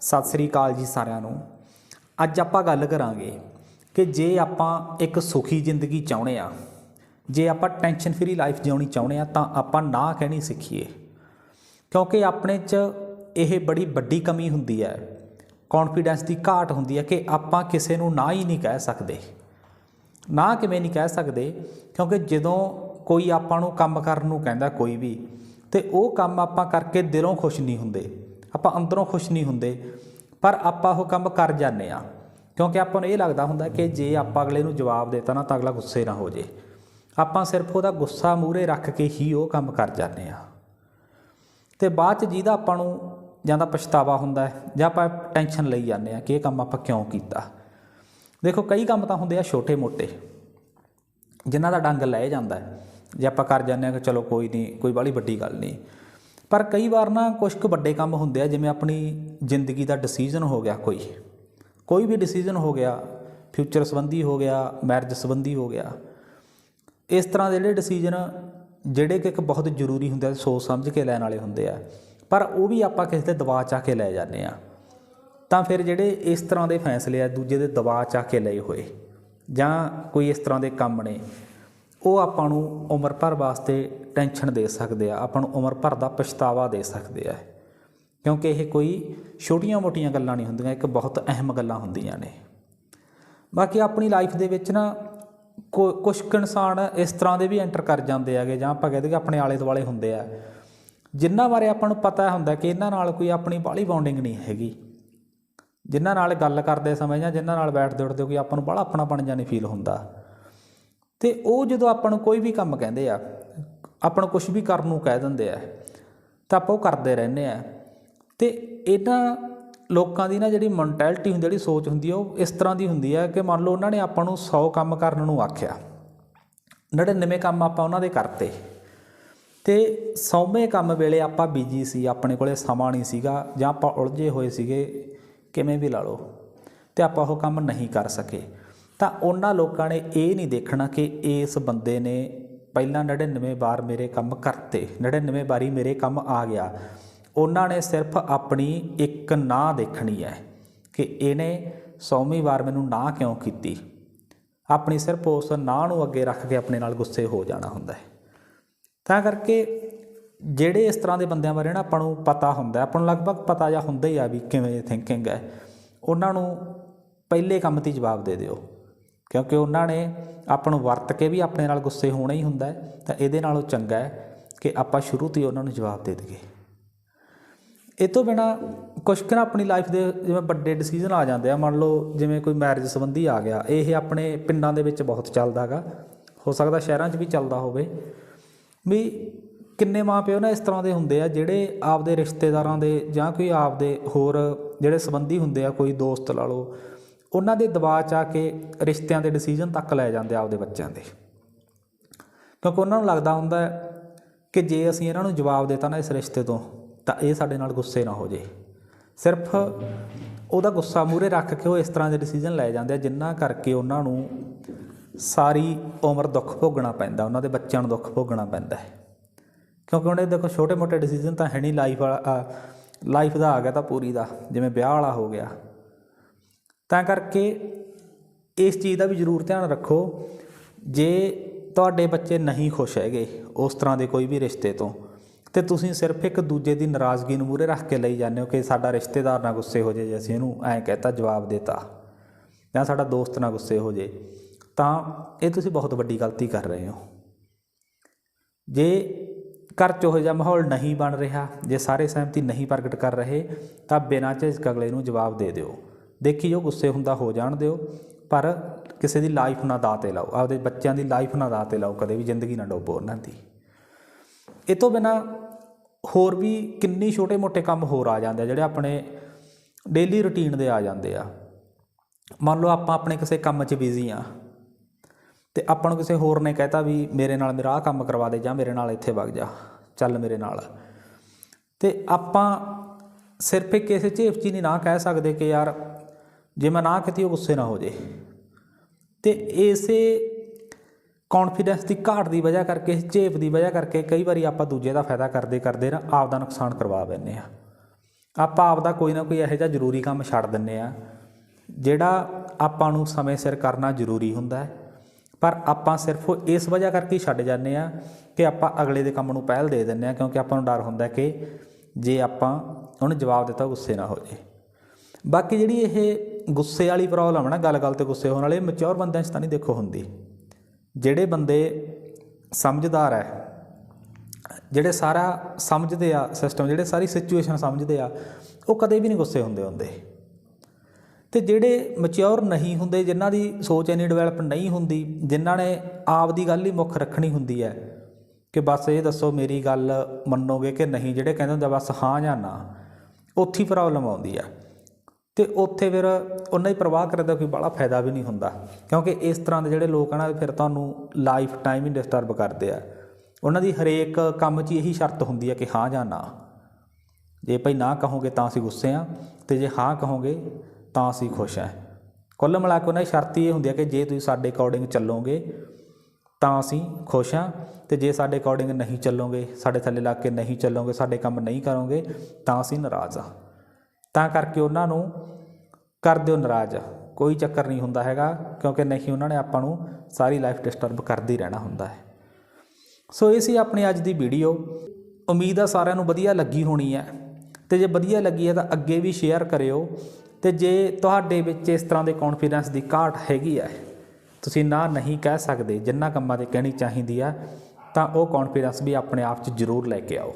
ਸਤਿ ਸ੍ਰੀ ਅਕਾਲ ਜੀ ਸਾਰਿਆਂ ਨੂੰ। ਅੱਜ ਆਪਾਂ ਗੱਲ ਕਰਾਂਗੇ ਕਿ ਜੇ ਆਪਾਂ ਇੱਕ ਸੁਖੀ ਜ਼ਿੰਦਗੀ ਚਾਹੁੰਦੇ ਆ ਜੇ ਆਪਾਂ ਟੈਨਸ਼ਨ ਫਰੀ ਲਾਈਫ ਜਿਉਣੀ ਚਾਹੁੰਦੇ ਆ ਤਾਂ ਆਪਾਂ ਨਾ ਕਹਿਣੀ ਸਿੱਖੀਏ। ਕਿਉਂਕਿ ਆਪਣੇ 'ਚ ਇਹ ਬੜੀ ਵੱਡੀ ਕਮੀ ਹੁੰਦੀ ਹੈ ਕੌਨਫੀਡੈਂਸ ਦੀ ਘਾਟ ਹੁੰਦੀ ਹੈ ਕਿ ਆਪਾਂ ਕਿਸੇ ਨੂੰ ਨਾ ਹੀ ਨਹੀਂ ਕਹਿ ਸਕਦੇ। ਨਾ ਕਿਵੇਂ ਨਹੀਂ ਕਹਿ ਸਕਦੇ, ਕਿਉਂਕਿ ਜਦੋਂ ਕੋਈ ਆਪਾਂ ਨੂੰ ਕੰਮ ਕਰਨ ਨੂੰ ਕਹਿੰਦਾ ਕੋਈ ਵੀ, ਤੇ ਉਹ ਕੰਮ ਆਪਾਂ ਕਰਕੇ ਦਿਲੋਂ ਖੁਸ਼ ਨਹੀਂ ਹੁੰਦੇ। ਆਪਾਂ ਅੰਦਰੋਂ ਖੁਸ਼ ਨਹੀਂ ਹੁੰਦੇ, ਪਰ ਆਪਾਂ ਉਹ ਕੰਮ ਕਰ ਜਾਂਦੇ ਆ ਕਿਉਂਕਿ ਆਪਾਂ ਨੂੰ ਇਹ ਲੱਗਦਾ ਹੁੰਦਾ ਕਿ ਜੇ ਆਪਾਂ ਅਗਲੇ ਨੂੰ ਜਵਾਬ ਦੇਤਾ ਨਾ ਤਾਂ ਅਗਲਾ ਗੁੱਸੇ ਨਾ ਹੋ ਜੇ। ਆਪਾਂ ਸਿਰਫ ਉਹਦਾ ਗੁੱਸਾ ਮੂਰੇ ਰੱਖ ਕੇ ਹੀ ਉਹ ਕੰਮ ਕਰ ਜਾਂਦੇ ਆ ਤੇ ਬਾਅਦ ਚ ਜਿਹਦਾ ਆਪਾਂ ਨੂੰ ਜਾਂ ਤਾਂ ਪਛਤਾਵਾ ਹੁੰਦਾ ਹੈ, ਜਾਂ ਆਪਾਂ ਟੈਨਸ਼ਨ ਲਈ ਜਾਂਦੇ ਆ ਕਿ ਇਹ ਕੰਮ ਆਪਾਂ ਕਿਉਂ ਕੀਤਾ। ਦੇਖੋ, ਕਈ ਕੰਮ ਤਾਂ ਹੁੰਦੇ ਆ ਛੋਟੇ ਮੋਟੇ, ਜਿਨ੍ਹਾਂ ਦਾ ਡੰਗ ਲੈ ਜਾਂਦਾ ਜੇ ਆਪਾਂ ਕਰ ਜਾਂਦੇ ਆ ਕਿ ਚਲੋ ਕੋਈ ਨਹੀਂ, ਕੋਈ ਬਾਹਲੀ ਵੱਡੀ ਗੱਲ ਨਹੀਂ। ਪਰ ਕਈ ਵਾਰ ਨਾ ਕੁਝ ਕੁ ਵੱਡੇ ਕੰਮ ਹੁੰਦੇ ਆ, ਜਿਵੇਂ ਆਪਣੀ ਜ਼ਿੰਦਗੀ ਦਾ ਡਿਸੀਜਨ ਹੋ ਗਿਆ ਕੋਈ। ਕੋਈ ਵੀ ਡਿਸੀਜਨ ਹੋ ਗਿਆ ਫਿਊਚਰ ਸੰਬੰਧੀ ਹੋ ਗਿਆ ਮੈਰਿਜ ਸੰਬੰਧੀ ਹੋ ਗਿਆ, ਇਸ ਤਰ੍ਹਾਂ ਦੇ ਜਿਹੜੇ ਡਿਸੀਜਨ ਜਿਹੜੇ ਕਿ ਇੱਕ ਬਹੁਤ ਜ਼ਰੂਰੀ ਹੁੰਦੇ ਆ, ਸੋਚ ਸਮਝ ਕੇ ਲੈਣ ਵਾਲੇ ਹੁੰਦੇ ਆ, ਪਰ ਉਹ ਵੀ ਆਪਾਂ ਕਿਸੇ ਦੇ ਦਬਾਅ ਚ ਆ ਕੇ ਲੈ ਜਾਂਦੇ ਆ। ਤਾਂ ਫਿਰ ਜਿਹੜੇ ਇਸ ਤਰ੍ਹਾਂ ਦੇ ਫੈਸਲੇ ਆ, ਦੂਜੇ ਦੇ ਦਬਾਅ ਚ ਆ ਕੇ ਲਏ ਹੋਏ, ਜਾਂ ਕੋਈ ਇਸ ਤਰ੍ਹਾਂ ਦੇ ਕੰਮ ਨੇ ਉਹ ਆਪਾਂ ਨੂੰ ਉਮਰ ਭਰ ਵਾਸਤੇ ਟੈਨਸ਼ਨ ਦੇ ਸਕਦੇ ਆ, ਆਪਾਂ ਨੂੰ ਉਮਰ ਭਰ ਦਾ ਪਛਤਾਵਾ ਦੇ ਸਕਦੇ ਆ ਕਿਉਂਕਿ ਇਹ ਕੋਈ ਛੋਟੀਆਂ-ਮੋਟੀਆਂ ਗੱਲਾਂ ਨਹੀਂ ਹੁੰਦੀਆਂ, ਇੱਕ ਬਹੁਤ ਅਹਿਮ ਗੱਲਾਂ ਹੁੰਦੀਆਂ ਨੇ। ਬਾਕੀ ਆਪਣੀ ਲਾਈਫ ਦੇ ਵਿੱਚ ਨਾ ਕੁਝ ਕੁ ਇਨਸਾਨ ਇਸ ਤਰ੍ਹਾਂ ਦੇ ਵੀ ਐਂਟਰ ਕਰ ਜਾਂਦੇ ਆਗੇ ਜਾਂ ਆਪਾਂ ਕਹਿੰਦੇ ਕਿ ਆਪਣੇ ਆਲੇ ਦੁਆਲੇ ਹੁੰਦੇ ਆ। ਜਿਨ੍ਹਾਂ ਬਾਰੇ ਆਪਾਂ ਨੂੰ ਪਤਾ ਹੁੰਦਾ ਕਿ ਇਹਨਾਂ ਨਾਲ ਕੋਈ ਆਪਣੀ ਬਾਹਲੀ ਬੌਂਡਿੰਗ ਨਹੀਂ ਹੈਗੀ। ਜਿਨ੍ਹਾਂ ਨਾਲ ਗੱਲ ਕਰਦੇ ਸਮੇਂ ਜਾਂ ਜਿਨ੍ਹਾਂ ਨਾਲ ਬੈਠਦੇ ਉੱਠਦੇ ਕੋਈ ਆਪਾਂ ਨੂੰ ਬੜਾ ਆਪਣਾਪਣ ਜਾਂ ਨਹੀਂ ਫੀਲ ਹੁੰਦਾ। ਤੇ ਉਹ ਜਦੋਂ ਆਪਾਂ ਨੂੰ ਕੋਈ ਵੀ ਕੰਮ ਕਹਿੰਦੇ ਆ, ਆਪਾਂ ਨੂੰ ਕੁਝ ਵੀ ਕਰਨ ਨੂੰ ਕਹਿ ਦਿੰਦੇ ਆ, ਤਾਂ ਆਪਾਂ ਉਹ ਕਰਦੇ ਰਹਿੰਦੇ ਆ। ਤੇ ਇਹਨਾਂ ਲੋਕਾਂ ਦੀ ਨਾ ਜਿਹੜੀ ਮੈਂਟੈਲਿਟੀ ਹੁੰਦੀ ਜਿਹੜੀ ਸੋਚ ਹੁੰਦੀ ਆ, ਉਹ ਇਸ ਤਰ੍ਹਾਂ ਦੀ ਹੁੰਦੀ ਆ ਕਿ ਮੰਨ ਲਓ ਉਹਨਾਂ ਨੇ ਆਪਾਂ ਨੂੰ 100 ਕੰਮ ਕਰਨ ਨੂੰ ਆਖਿਆ 99 ਕੰਮ ਆਪਾਂ ਉਹਨਾਂ ਦੇ ਕਰਤੇ। ਤੇ 100ਵੇਂ ਕੰਮ ਵੇਲੇ ਆਪਾਂ ਬਿਜ਼ੀ ਸੀ, ਆਪਣੇ ਕੋਲੇ ਸਮਾਂ ਨਹੀਂ ਸੀਗਾ, ਜਾਂ ਆਪਾਂ ਉਲਝੇ ਹੋਏ ਸੀਗੇ, ਕਿਵੇਂ ਵੀ ਲਾ ਲਓ, ਤੇ ਆਪਾਂ ਉਹ ਕੰਮ ਨਹੀਂ ਕਰ ਸਕੇ। ਤਾਂ ਉਹਨਾਂ ਲੋਕਾਂ ਨੇ ਇਹ ਨਹੀਂ ਦੇਖਣਾ ਕਿ ਇਸ ਬੰਦੇ ਨੇ ਪਹਿਲਾਂ 99 ਵਾਰ ਮੇਰੇ ਕੰਮ ਕਰਤੇ 99 ਵਾਰੀ ਮੇਰੇ ਕੰਮ ਆ ਗਿਆ। ਉਹਨਾਂ ਨੇ ਸਿਰਫ ਆਪਣੀ ਇੱਕ ਨਾ ਦੇਖਣੀ ਹੈ ਕਿ ਇਹਨੇ 100ਵੀਂ ਵਾਰ ਮੈਨੂੰ ਨਾ ਕਿਉਂ ਕੀਤੀ? ਆਪਣੀ ਸਿਰਫ ਉਸ ਨਾ ਨੂੰ ਅੱਗੇ ਰੱਖ ਕੇ ਆਪਣੇ ਨਾਲ ਗੁੱਸੇ ਹੋ ਜਾਣਾ ਹੁੰਦਾ ਹੈ। ਤਾਂ ਕਰਕੇ ਜਿਹੜੇ ਇਸ ਤਰ੍ਹਾਂ ਦੇ ਬੰਦਿਆਂ ਬਾਰੇ ਨਾ ਆਪਾਂ ਨੂੰ ਪਤਾ ਹੁੰਦਾ ਆਪਾਂ ਨੂੰ ਲਗਭਗ ਪਤਾ ਜਾਂ ਹੁੰਦਾ ਹੀ ਆ ਵੀ ਕਿਵੇਂ ਥਿੰਕਿੰਗ ਹੈ, ਉਹਨਾਂ ਨੂੰ ਪਹਿਲੇ ਕੰਮ ਤੇ ਜਵਾਬ ਦੇ ਦਿਓ। ਕਿਉਂਕਿ ਉਹਨਾਂ ਨੇ ਆਪਾਂ ਨੂੰ ਵਰਤ ਕੇ ਵੀ ਆਪਣੇ ਨਾਲ ਗੁੱਸੇ ਹੋਣਾ ਹੀ ਹੁੰਦਾ ਤਾਂ ਇਹਦੇ ਨਾਲੋਂ ਚੰਗਾ ਹੈ ਕਿ ਆਪਾਂ ਸ਼ੁਰੂ ਤੋਂ ਹੀ ਉਹਨਾਂ ਨੂੰ ਜਵਾਬ ਦੇ ਦਈਏ। ਇਹ ਤੋਂ ਬਿਨਾ ਕੁਝ ਕੁ ਨਾ ਆਪਣੀ ਲਾਈਫ ਦੇ ਜਿਵੇਂ ਵੱਡੇ ਡਿਸੀਜਨ ਆ ਜਾਂਦੇ ਆ। ਮੰਨ ਲਓ ਜਿਵੇਂ ਕੋਈ ਮੈਰਿਜ ਸੰਬੰਧੀ ਆ ਗਿਆ, ਇਹ ਆਪਣੇ ਪਿੰਡਾਂ ਦੇ ਵਿੱਚ ਬਹੁਤ ਚੱਲਦਾ ਹੈਗਾ। ਹੋ ਸਕਦਾ ਸ਼ਹਿਰਾਂ 'ਚ ਵੀ ਚੱਲਦਾ ਹੋਵੇ। ਵੀ ਕਿੰਨੇ ਮਾਪਿਓ ਨਾ ਇਸ ਤਰ੍ਹਾਂ ਦੇ ਹੁੰਦੇ ਆ, ਜਿਹੜੇ ਆਪਦੇ ਰਿਸ਼ਤੇਦਾਰਾਂ ਦੇ ਜਾਂ ਕੋਈ ਆਪਦੇ ਹੋਰ ਜਿਹੜੇ ਸੰਬੰਧੀ ਹੁੰਦੇ ਆ, ਕੋਈ ਦੋਸਤ ਲਾ ਲਓ ਉਹਨਾਂ ਦੇ ਦਬਾਅ 'ਚ ਆ ਕੇ ਰਿਸ਼ਤਿਆਂ ਦੇ ਡਿਸੀਜਨ ਤੱਕ ਲੈ ਜਾਂਦੇ ਆਪਦੇ ਬੱਚਿਆਂ ਦੇ। ਕਿਉਂਕਿ ਉਹਨਾਂ ਨੂੰ ਲੱਗਦਾ ਹੁੰਦਾ ਕਿ ਜੇ ਅਸੀਂ ਇਹਨਾਂ ਨੂੰ ਜਵਾਬ ਦੇਤਾ ਨਾ ਇਸ ਰਿਸ਼ਤੇ ਤੋਂ, ਤਾਂ ਇਹ ਸਾਡੇ ਨਾਲ ਗੁੱਸੇ ਨਾ ਹੋ ਜੇ। ਸਿਰਫ ਉਹਦਾ ਗੁੱਸਾ ਮੂਰੇ ਰੱਖ ਕੇ ਉਹ ਇਸ ਤਰ੍ਹਾਂ ਦੇ ਡਿਸੀਜਨ ਲੈ ਜਾਂਦੇ ਆ, ਜਿੰਨਾ ਕਰਕੇ ਉਹਨਾਂ ਨੂੰ ਸਾਰੀ ਉਮਰ ਦੁੱਖ ਭੋਗਣਾ ਪੈਂਦਾ, ਉਹਨਾਂ ਦੇ ਬੱਚਿਆਂ ਨੂੰ ਦੁੱਖ ਭੋਗਣਾ ਪੈਂਦਾ ਹੈ। ਕਿਉਂਕਿ ਉਹਨੇ ਦੇਖੋ ਛੋਟੇ ਮੋਟੇ ਡਿਸੀਜਨ ਤਾਂ ਹੈ ਨਹੀਂ ਲਾਈਫ ਵਾਲਾ ਲਾਈਫ ਦਾ ਆ ਗਿਆ ਤਾਂ ਪੂਰੀ ਦਾ, ਜਿਵੇਂ ਵਿਆਹ ਵਾਲਾ ਹੋ ਗਿਆ। ਤਾਂ ਕਰਕੇ ਇਸ ਚੀਜ਼ ਦਾ ਵੀ ਜ਼ਰੂਰ ਧਿਆਨ ਰੱਖੋ। ਜੇ ਤੁਹਾਡੇ ਬੱਚੇ ਨਹੀਂ ਖੁਸ਼ ਹੈਗੇ ਉਸ ਤਰ੍ਹਾਂ ਦੇ ਕੋਈ ਵੀ ਰਿਸ਼ਤੇ ਤੋਂ, ਤੇ ਤੁਸੀਂ ਸਿਰਫ ਇੱਕ ਦੂਜੇ ਦੀ ਨਾਰਾਜ਼ਗੀ ਨੂੰ ਮੂਰੇ ਰੱਖ ਕੇ ਲਈ ਜਾਂਦੇ ਹੋ ਕਿ ਸਾਡਾ ਰਿਸ਼ਤੇਦਾਰ ਨਾ ਗੁੱਸੇ ਹੋ ਜੇ ਜੇ ਅਸੀਂ ਇਹਨੂੰ ਐਂ ਕਹਿਤਾ ਜਵਾਬ ਦੇਤਾ ਜਾਂ ਸਾਡਾ ਦੋਸਤ ਨਾ ਗੁੱਸੇ ਹੋ ਜੇ ਤਾਂ ਇਹ ਤੁਸੀਂ ਬਹੁਤ ਵੱਡੀ ਗਲਤੀ ਕਰ ਰਹੇ ਹੋ। ਜੇ ਘਰ 'ਚ ਉਹ ਜਿਹਾ ਮਾਹੌਲ ਨਹੀਂ ਬਣ ਰਿਹਾ, ਜੇ ਸਾਰੇ ਸਹਿਮਤੀ ਨਹੀਂ ਪ੍ਰਗਟ ਕਰ ਰਹੇ, ਤਾਂ ਬਿਨਾਂ ਝਿਜਕ ਅਗਲੇ ਨੂੰ ਜਵਾਬ ਦੇ ਦਿਓ। ਦੇਖੀ ਜੋ ਗੁੱਸੇ ਹੁੰਦਾ ਹੋ ਜਾਣ ਦਿਓ, ਪਰ ਕਿਸੇ ਦੀ ਲਾਈਫ ਨਾ ਦਾਅ 'ਤੇ ਲਾਓ, ਆਪਦੇ ਬੱਚਿਆਂ ਦੀ ਲਾਈਫ ਨਾ ਦਾਅ 'ਤੇ ਲਾਓ, ਕਦੇ ਵੀ ਜ਼ਿੰਦਗੀ ਨਾ ਡੋਬੋ ਉਹਨਾਂ ਦੀ। ਇਹ ਤੋਂ ਬਿਨਾ ਹੋਰ ਵੀ ਕਿੰਨੀ ਛੋਟੇ-ਮੋਟੇ ਕੰਮ ਹੋਰ ਆ ਜਾਂਦੇ ਆ, ਜਿਹੜੇ ਆਪਣੇ ਡੇਲੀ ਰੁਟੀਨ ਦੇ ਆ ਜਾਂਦੇ ਆ। ਮੰਨ ਲਓ, ਆਪਾਂ ਆਪਣੇ ਕਿਸੇ ਕੰਮ 'ਚ ਬਿਜ਼ੀ ਆ, ਤੇ ਆਪਾਂ ਨੂੰ ਕਿਸੇ ਹੋਰ ਨੇ ਕਹਿਤਾ ਵੀ ਮੇਰੇ ਨਾਲ ਮੇਰਾ ਆਹ ਕੰਮ ਕਰਵਾ ਦੇ ਜਾਂ ਮੇਰੇ ਨਾਲ ਇੱਥੇ ਵਗ ਜਾ, ਚੱਲ ਮੇਰੇ ਨਾਲ। ਤੇ ਆਪਾਂ ਸਿਰਫ ਇੱਕ ਕਿਸੇ ਝੇਪ 'ਚ ਨਹੀਂ ਨਾ ਕਹਿ ਸਕਦੇ ਕਿ ਯਾਰ ਜੇ ਮੈਂ ਨਾ ਕੀਤੀ ਉਹ ਗੁੱਸੇ ਨਾ ਹੋ ਜੇ। ਤੇ ਇਸੇ ਕੌਨਫੀਡੈਂਸ ਦੀ ਘਾਟ ਦੀ ਵਜ੍ਹਾ ਕਰਕੇ ਝੇਪ ਦੀ ਵਜ੍ਹਾ ਕਰਕੇ ਕਈ ਵਾਰੀ ਆਪਾਂ ਦੂਜੇ ਦਾ ਫਾਇਦਾ ਕਰਦੇ ਕਰਦੇ ਨਾ, ਆਪ ਦਾ ਨੁਕਸਾਨ ਕਰਵਾ ਬੈੰਨੇ ਆ ਆਪਾਂ ਆਪਦਾ ਕੋਈ ਨਾ ਕੋਈ ਇਹੋ ਜਿਹਾ ਜ਼ਰੂਰੀ ਕੰਮ ਛੱਡ ਦਿੰਨੇ ਆ ਜਿਹੜਾ ਆਪਾਂ ਨੂੰ ਸਮੇਂ ਸਿਰ ਕਰਨਾ ਜ਼ਰੂਰੀ ਹੁੰਦਾ ਹੈ। ਪਰ ਆਪਾਂ ਸਿਰਫ ਇਸ ਵਜ੍ਹਾ ਕਰਕੇ ਹੀ ਛੱਡ ਜਾਂਦੇ ਆ ਕਿ ਆਪਾਂ ਅਗਲੇ ਦੇ ਕੰਮ ਨੂੰ ਪਹਿਲ ਦੇ ਦਿੰਨੇ ਆ ਕਿਉਂਕਿ ਆਪਾਂ ਨੂੰ ਡਰ ਹੁੰਦਾ ਕਿ ਜੇ ਆਪਾਂ ਉਹਨੂੰ ਜਵਾਬ ਦਿੱਤਾ ਗੁੱਸੇ ਨਾ ਹੋ ਜੇ। ਬਾਕੀ ਜਿਹੜੀ ਇਹ ਗੁੱਸੇ ਵਾਲੀ ਪ੍ਰੋਬਲਮ ਹੈ ਨਾ ਗੱਲ-ਗੱਲ ਤੇ ਗੁੱਸੇ ਹੋਣ ਵਾਲੇ ਮੈਚੁਰ ਬੰਦਿਆਂ 'ਚ ਤਾਂ ਨਹੀਂ ਦੇਖੋ ਹੁੰਦੀ। ਜਿਹੜੇ ਬੰਦੇ ਸਮਝਦਾਰ ਹੈ ਜਿਹੜੇ ਸਾਰਾ ਸਮਝਦੇ ਆ ਸਿਸਟਮ ਜਿਹੜੇ ਸਾਰੀ ਸਿਚੁਏਸ਼ਨ ਸਮਝਦੇ ਆ, ਉਹ ਕਦੇ ਵੀ ਨਹੀਂ ਗੁੱਸੇ ਹੁੰਦੇ ਹੁੰਦੇ। ਤੇ ਜਿਹੜੇ ਮੈਚੁਰ ਨਹੀਂ ਹੁੰਦੇ, ਜਿਨ੍ਹਾਂ ਦੀ ਸੋਚ ਇੰਨੀ ਡਿਵੈਲਪ ਨਹੀਂ ਹੁੰਦੀ, ਜਿਨ੍ਹਾਂ ਨੇ ਆਪ ਦੀ ਗੱਲ ਹੀ ਮੁੱਖ ਰੱਖਣੀ ਹੁੰਦੀ ਹੈ ਕਿ ਬਸ ਇਹ ਦੱਸੋ ਮੇਰੀ ਗੱਲ ਮੰਨੋਗੇ ਕਿ ਨਹੀਂ, ਜਿਹੜੇ ਕਹਿੰਦੇ ਹੁੰਦੇ ਬਸ ਹਾਂ ਜਾਂ ਨਾ, ਉੱਥੇ ਪ੍ਰੋਬਲਮ ਆਉਂਦੀ ਆ। ਤੇ ਉੱਥੇ ਫਿਰ ਉਹਨਾਂ ਦੀ ਪ੍ਰਵਾਹ ਕਰਨ ਦਾ ਕੋਈ ਬੜਾ ਫਾਇਦਾ ਵੀ ਨਹੀਂ ਹੁੰਦਾ। ਕਿਉਂਕਿ ਇਸ ਤਰ੍ਹਾਂ ਦੇ ਜਿਹੜੇ ਲੋਕ ਆ ਨਾ, ਫਿਰ ਤੁਹਾਨੂੰ ਲਾਈਫ ਟਾਈਮ ਹੀ ਡਿਸਟਰਬ ਕਰਦੇ ਆ। ਉਹਨਾਂ ਦੀ ਹਰੇਕ ਕੰਮ 'ਚ ਹੀ ਇਹੀ ਸ਼ਰਤ ਹੁੰਦੀ ਹੈ ਕਿ ਹਾਂ ਜਾਂ ਨਾ। ਜੇ ਭਾਈ ਨਾ ਕਹੋਗੇ ਤਾਂ ਅਸੀਂ ਗੁੱਸੇ ਆ, ਤੇ ਜੇ ਹਾਂ ਕਹੋਗੇ ਤਾਂ ਅਸੀਂ ਖੁਸ਼ ਆ। ਕੁੱਲ ਮਿਲਾ ਕੇ ਉਹਨਾਂ ਦੀ ਸ਼ਰਤ ਹੀ ਇਹ ਹੁੰਦੀ ਹੈ ਕਿ ਜੇ ਤੁਸੀਂ ਸਾਡੇ ਅਕੋਰਡਿੰਗ ਚੱਲੋਗੇ ਤਾਂ ਅਸੀਂ ਖੁਸ਼ ਆ, ਤੇ ਜੇ ਸਾਡੇ ਅਕੋਰਡਿੰਗ ਨਹੀਂ ਚੱਲੋਗੇ, ਸਾਡੇ ਥੱਲੇ ਲੱਗ ਕੇ ਨਹੀਂ ਚੱਲੋਗੇ, ਸਾਡੇ ਕੰਮ ਨਹੀਂ ਕਰੋਗੇ, ਤਾਂ ਅਸੀਂ ਨਾਰਾਜ਼ ਆ। ਤਾਂ ਕਰਕੇ ਉਹਨਾਂ ਨੂੰ ਕਰ ਦਿਓ ਨਾਰਾਜ਼। ਕੋਈ ਚੱਕਰ ਨਹੀਂ ਹੁੰਦਾ ਹੈਗਾ, ਕਿਉਂਕਿ ਨਹੀਂ ਉਹਨਾਂ ਨੇ ਆਪਾਂ ਨੂੰ ਸਾਰੀ ਲਾਈਫ ਡਿਸਟਰਬ ਕਰਦੇ ਰਹਿਣਾ ਹੁੰਦਾ ਹੈ। ਸੋ ਇਹ ਸੀ ਆਪਣੀ ਅੱਜ ਦੀ ਵੀਡੀਓ ਉਮੀਦ ਆ ਸਾਰਿਆਂ ਨੂੰ ਵਧੀਆ ਲੱਗੀ ਹੋਣੀ ਹੈ। ਤੇ ਜੇ ਵਧੀਆ ਲੱਗੀ ਹੈ ਤਾਂ ਅੱਗੇ ਵੀ ਸ਼ੇਅਰ ਕਰਿਓ। ਤੇ ਜੇ ਤੁਹਾਡੇ ਵਿੱਚ ਇਸ ਤਰ੍ਹਾਂ ਦੇ ਕੌਨਫੀਡੈਂਸ ਦੀ ਘਾਟ ਹੈਗੀ ਹੈ, ਤੁਸੀਂ ਨਾ ਨਹੀਂ ਕਹਿ ਸਕਦੇ, ਜਿੰਨਾ ਕੰਮਾਂ ਤੇ ਕਹਿਣੀ ਚਾਹੀਦੀ ਆ, ਤਾਂ ਉਹ ਕੌਨਫੀਡੈਂਸ ਵੀ ਆਪਣੇ ਆਪ 'ਚ ਜ਼ਰੂਰ ਲੈ ਕੇ ਆਓ।